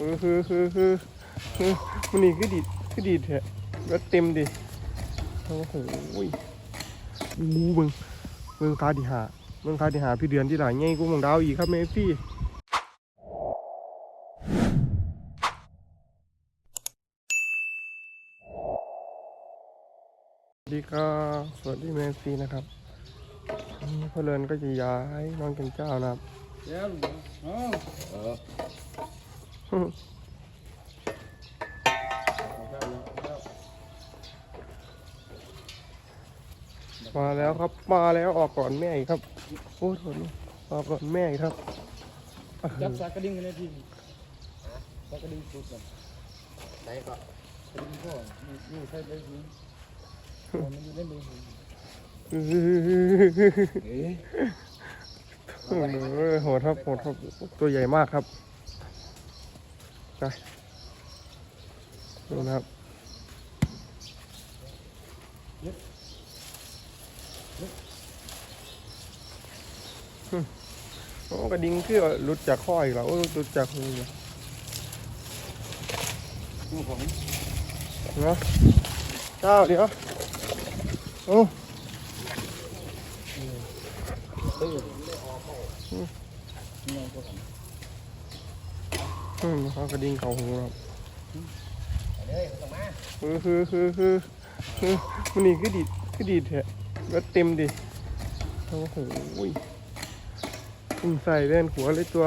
คือคือคือคือคือมันนี่คือดีดคือดีดแท้ก็เต็มดิโอ้โหอู้เบิ่งเบิ่งคาที่หาเบิ่งคาที่หาพี่เดือนที่หลายใหญ่กูมองดาวอีกครับแม่พี่สวัสดีครับสวัสดีแม่พี่นะครับพ่อเลินก็จะย้ายน้องจันเจ้านะครับ มาแล้วครับ มาแล้วออกก่อนแม่อีกครับโอ้โหออกก่อนแม่อีกครับจับสากกระดิ่งกันเลยพี่สากกระดิ่งสุดกันไหนก็กระดิ่งพ่อนี่นี่ใช้ได้ยิงมันอยู่เล่นเองเอ๊ะโอ้โหโหดครับโหดครับตัวใหญ่มากครับ ไปดูนะครับอืมโอ้กระดิ่งคือหลุดจากข้ออีกแล้วโอ้หลุดจากมืออีกดูผมเนาะเจ้าเดี๋ยวโอ้นี่ก็ผม อืมเขากระดิ่งเขาหูครับเลยต้องมาคือคือคือคือคือมันนี่คือดีดคือดีดแท้ก็เต็มดิโอ้โหอุ้มใส่เล่นหัวเลยตัว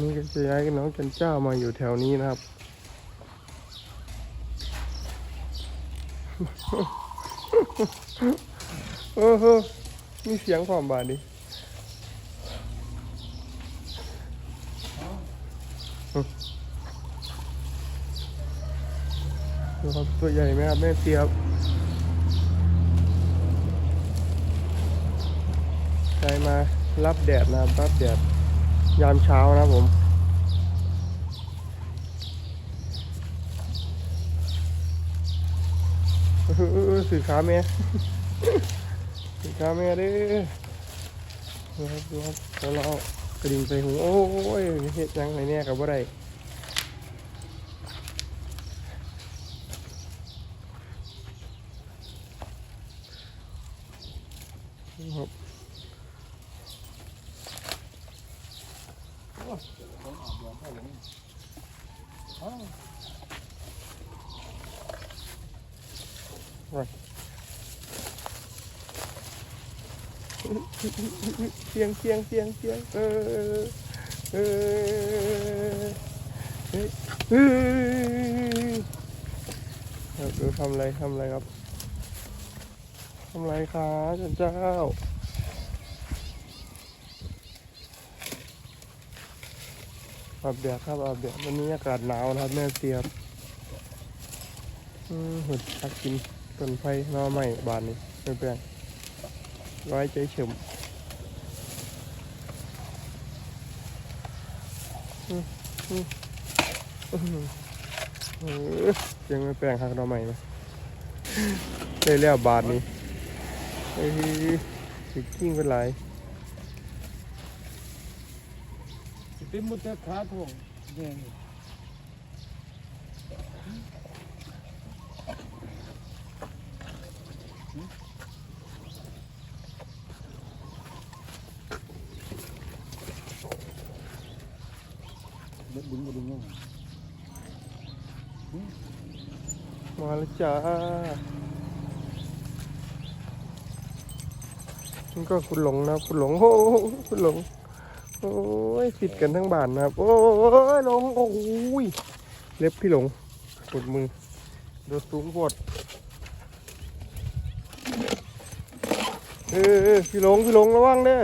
นี่ก็จะย้ายน้องจันเจ้ามาอยู่แถวนี้นะครับ โอ้โหมีเสียงความบาดดิ ดูครับตัวใหญ่ไหมครับแม่เสียบใครมารับแดดนะครับรับแดดยามเช้านะผมสื่อขาแม่สื่อขาแม่ด้อดูครับดูครับเราเอา ระดิ่งใส่หูโอ้ยเฮ็ดยังไงเนี่ยกับว่าไรครับ เสียงเสียงเสียงเสียงเออเออเฮ้ยเฮ้ยครับดูทำอะไรทำอะไรครับทำอะไรคะจันเจ้าอาบแดดครับอาบแดดวันนี้อากาศหนาวนะครับแม่เสียบอืมหุดชักกินต้นไผ่หน้อใหม่บานนี้ไม่แปลงร้ อยใจเฉมอืมยังไม่แปลงหักดอกใหม่ไหมได้แล้วบาทนี้เฮ้ยสิกิ้งเป็นไรเป็นมุดแต่ขาถ่วงเนี่ย ดึงดึงดึงมาแล้วจ้านี่ก็คุณหลงนะคุณหลงโอ้คุณหลง โอ้ยผิดกันทั้งบ้านนะครับ โอ้ยหลงโอ้ยเล็บพี่หลงปวดมือโดนสูงปวดเออพี่หลงพี่หลงระวังเด้อ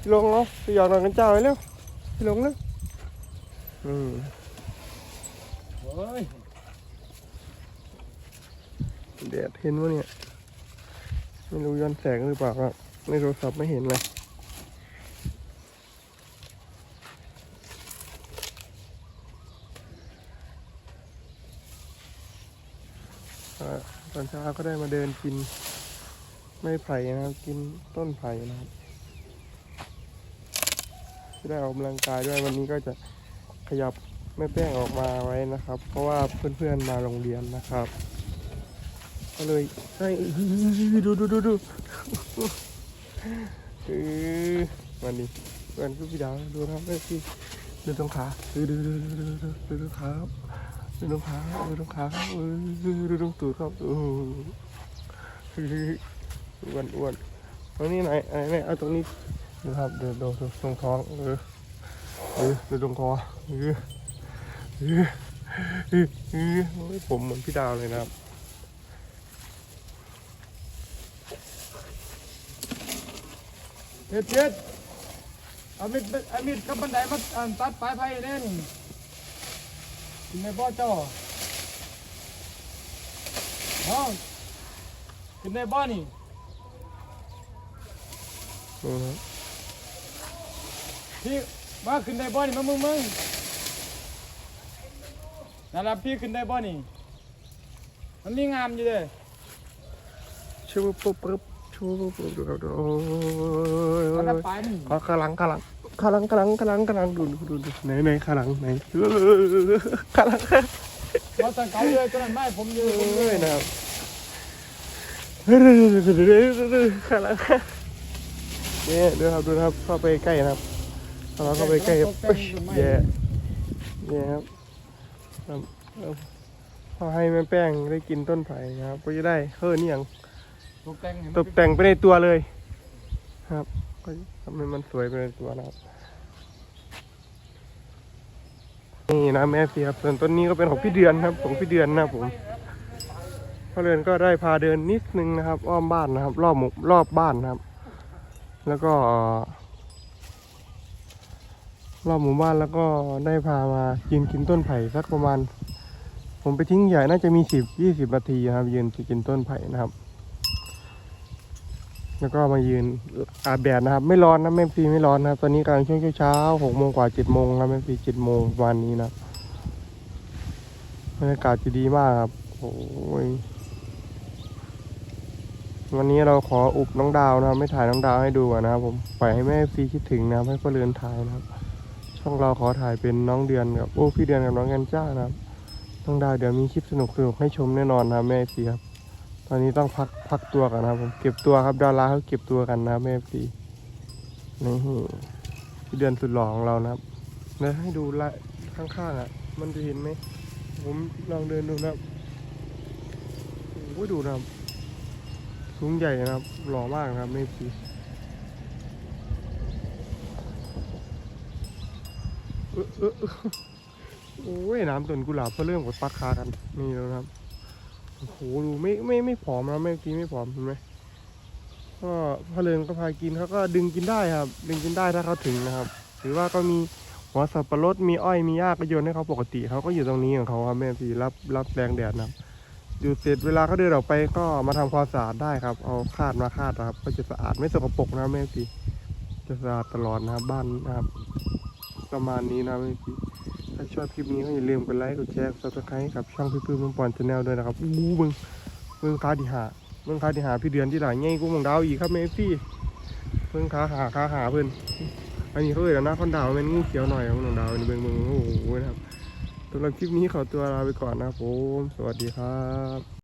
พี่หลงเนาะไปหยอดหนังกันเจ้าไปเร็วพี่หลงเร็ว อืมโอ้ยแดดเห็นวะเนี่ย ไม่รู้ย้อนแสงหรือเปล่าครับในโทรศัพท์ไม่เห็นเลยตอนเช้าก็ได้มาเดินกินไม้ไผ่นะครับ กินต้นไผ่นะครับจะได้ออกกำลังกายด้วยวันนี้ก็จะ ขยับแม่แป้งออกมาไว้นะครับ เพราะว่าเพื่อนๆมาโรงเรียนนะครับ ก็เลยให้ดูดูดูดูเออวันนี้เพื่อนพี่ดาวดูนะครับเอ้ยพี่ดูตรงขาดูดูดูดูดูดูดูตรงขาดูตรงขาดูตรงขาครับเออดูตรงตูดครับโอ้อ้วนอ้วนตรงนี้ไหนไหนไหนเอาตรงนี้ดูครับเดี๋ยวดูดูตรงท้องเออ เออดูตรงคอเออเออเออเออโอ้ยผมเหมือนพี่ดาวเลยนะครับเจ็ดเจ็ดเอามิดเอามิดกับบันไดมาอ่านตัดปลายไผ่แน่นี่กินในบ่อเจ้าเอากินในบ่อนี่อือฮึพี่ มาขึ้นในบ่อนี่มามึงมึงนั่นละพี่ขึ้นในบ่อนี่ มันมีงามอยู่เลยชูปุ๊บปุ๊บชูปุ๊บปุ๊บดูดูโอ้มันยละปลายนี่ขอขลังขลังขลังขลังขลังขลังดูดูดูดูไหนไหนขลังไหนเออขลังมาสั่งเก่าเลยตอนนั้นไม่ผมอยู่ผมอยู่เอ้ยนะครับขลังเนี่ยดูครับดูครับเข้าไปใกล้นะครับ เราเข้าไปใกล้ปึ๊ชแย่แย่ครับครับพอให้แม่แป้งได้กินต้นไผ่นะครับก็จะได้เฮ้อนี่อย่างตกแต่งตกแต่งไปในตัวเลย ครับ ก็ทำให้มันสวยไปในตัวนะครับนี่นะแม่เสียครับส่วนต้นนี้ก็เป็นของพี่เดือนครับของพี่เดือนนะผมพ่อเรือนก็ได้พาเดินนิดนึงนะครับ อ้อมบ้านนะครับ รอบหมู่รอบบ้านนะครับ แล้วก็ รอบหมู่บ้านแล้วก็ได้พามากินกินต้นไผ่สักประมาณ ผมไปทิ้งใหญ่น่าจะมีสิบยี่สิบนาทีนะครับ ยืนกินต้นไผ่นะครับ แล้วก็มายืนอาบแดดนะครับ ไม่ร้อนนะแม่ฟีไม่ร้อนนะครับ ตอนนี้กำลังช่วงเช้าหกโมงกว่าเจ็ดโมงครับแม่ฟีเจ็ดโมงวันนี้นะบบรรยากาศจะดีมากครับโอ้ยวันนี้เราขออุบน้องดาวนะครับ ไม่ถ่ายน้องดาวให้ดูก่อนนะครับผมปล่อยให้แม่ฟีคิดถึงนะครับให้พ่อเรือนถ่ายนะครับ ช่องเราขอถ่ายเป็นน้องเดือนกับโอ้พี่เดือนกับน้องกันจ้านะครับน้องไดาวเดี๋ยวมีคลิปสนุกสนุกให้ชมแน่นอนนะแม่ฟีครับตอนนี้ต้องพักพักตัวก่อนนะผมเก็บตัวครับดาราเขาเก็บตัวกันนะแม่ฟีนี่พี่เดือนสุดหล่อของเรานะครับเดี๋ยวให้ดูละข้างๆอะ มันจะเห็นไหมผมลองเดินดูนะครับโอ้ดูนะครับสูงใหญ่นะครับหล่อมากนะครับแม่ฟีเออเออเออ โอ้ยน้ำต้นกุหลาบเขาเริ่มกดปักคากันนี่แล้วนะครับโอ้โหดูไม่ไม่ไม่ผอมนะไม่กินไม่ผอมเห็นไหมก็พ่อเลินก็พากินเขาก็ดึงกินได้ครับ ดึงกินได้ถ้าเขาถึงนะครับ หรือว่าก็มีหัวสับปะรดมีอ้อยมีหญ้าก็โยนให้เขาปกติเขาก็อยู่ตรงนี้ของเขาครับแม่พี่รับรับแรงแดดนะครับอยู่เสร็จเวลาเขาเดินออกไปก็มาทำความสะอาดได้ครับ เอาคาดมาคาดนะครับ ก็จะสะอาดไม่สกปรกนะแม่พี่จะสะอาดตลอดนะครับบ้านนะครับ ประมาณนี้นะแม่พี่ถ้าชอบคลิปนี้ก็อย่าลืมกดไลค์กดแชร์กด subscribe ให้กับช่องพี่ปื้มมังปอนชาแนลด้วยนะครับอู้เบึงเบึงขาดิหาเบึงขาดิหาพี่เดือนที่หลังง่ายกูมังดาวอีกครับเมฟี่เบึงขาหาขาหาเพิ่อนอันนี้เขาเอ่ยแล้วนะคอนดาวเป็นงูเขียวหน่อยของน้องดาวอันนี้เบิ่งเบงโอ้โหนะครับสำหรับคลิปนี้ขอตัวลาไปก่อนนะครับผม สวัสดีครับ